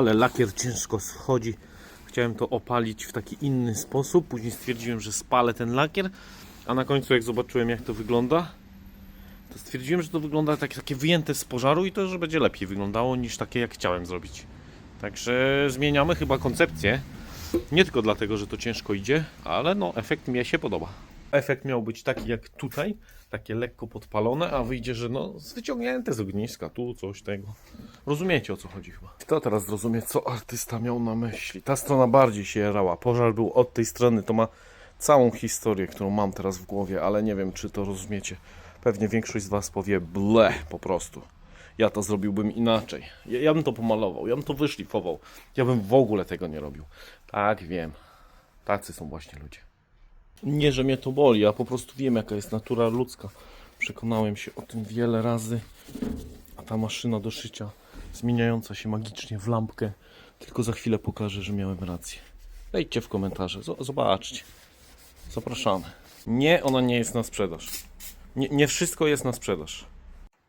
Ale lakier ciężko schodzi. Chciałem to opalić w taki inny sposób. Później stwierdziłem, że spalę ten lakier. A na końcu jak zobaczyłem jak to wygląda, to stwierdziłem, że to wygląda tak, takie wyjęte z pożaru i to, że będzie lepiej wyglądało niż takie jak chciałem zrobić. Także zmieniamy chyba koncepcję. Nie tylko dlatego, że to ciężko idzie, ale no efekt mi się podoba. Efekt miał być taki jak tutaj, takie lekko podpalone, a wyjdzie, że no wyciągnięte z ogniska, tu coś tego. Rozumiecie o co chodzi chyba. Kto teraz zrozumie, co artysta miał na myśli? Ta strona bardziej się jarała. Pożar był od tej strony, to ma całą historię, którą mam teraz w głowie, ale nie wiem, czy to rozumiecie. Pewnie większość z Was powie ble po prostu. Ja to zrobiłbym inaczej. Ja, ja bym to pomalował, ja bym to wyszlifował. Ja bym w ogóle tego nie robił. Tak, wiem. Tacy są właśnie ludzie. Nie, że mnie to boli, ja po prostu wiem, jaka jest natura ludzka. Przekonałem się o tym wiele razy. A ta maszyna do szycia, zmieniająca się magicznie w lampkę, tylko za chwilę pokażę, że miałem rację. Wejdźcie w komentarze, zo- zobaczcie. Zapraszamy. Nie, ona nie jest na sprzedaż. Nie, nie wszystko jest na sprzedaż.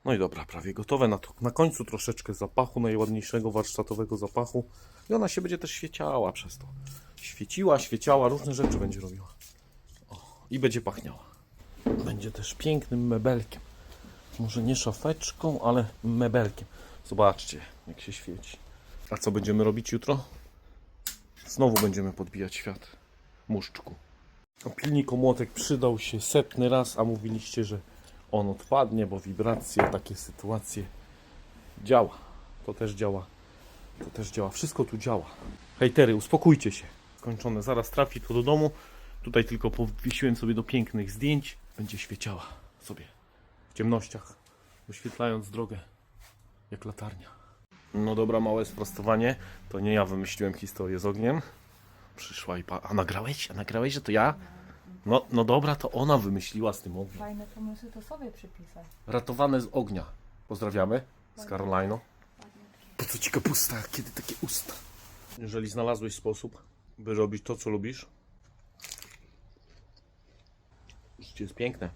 No i dobra, prawie gotowe. Na, to, na końcu troszeczkę zapachu, najładniejszego warsztatowego zapachu. I ona się będzie też świeciała przez to. Świeciła, świeciała, różne rzeczy będzie robiła. O, I będzie pachniała. Będzie też pięknym mebelkiem. Może nie szafeczką, ale mebelkiem. Zobaczcie, jak się świeci. A co będziemy robić jutro? Znowu będziemy podbijać świat. Muszczku. A pilnik omłotek przydał się setny raz, a mówiliście, że on odpadnie, bo wibracje, takie sytuacje działa. To też działa. To też działa. Wszystko tu działa. Hejtery, uspokójcie się. Skończone. Zaraz trafi to do domu. Tutaj tylko powiesiłem sobie do pięknych zdjęć. Będzie świeciała sobie w ciemnościach, oświetlając drogę jak latarnia. No dobra, małe sprostowanie. To nie ja wymyśliłem historię z ogniem. Przyszła i pa... A nagrałeś? A nagrałeś, że to ja? No, no dobra, to ona wymyśliła z tym ogniem. Fajne pomysły to sobie przypisać. Ratowane z ognia. Pozdrawiamy z Caroliną. Po co ci kapusta? Kiedy takie usta? Jeżeli znalazłeś sposób, by robić to, co lubisz, jest piękne.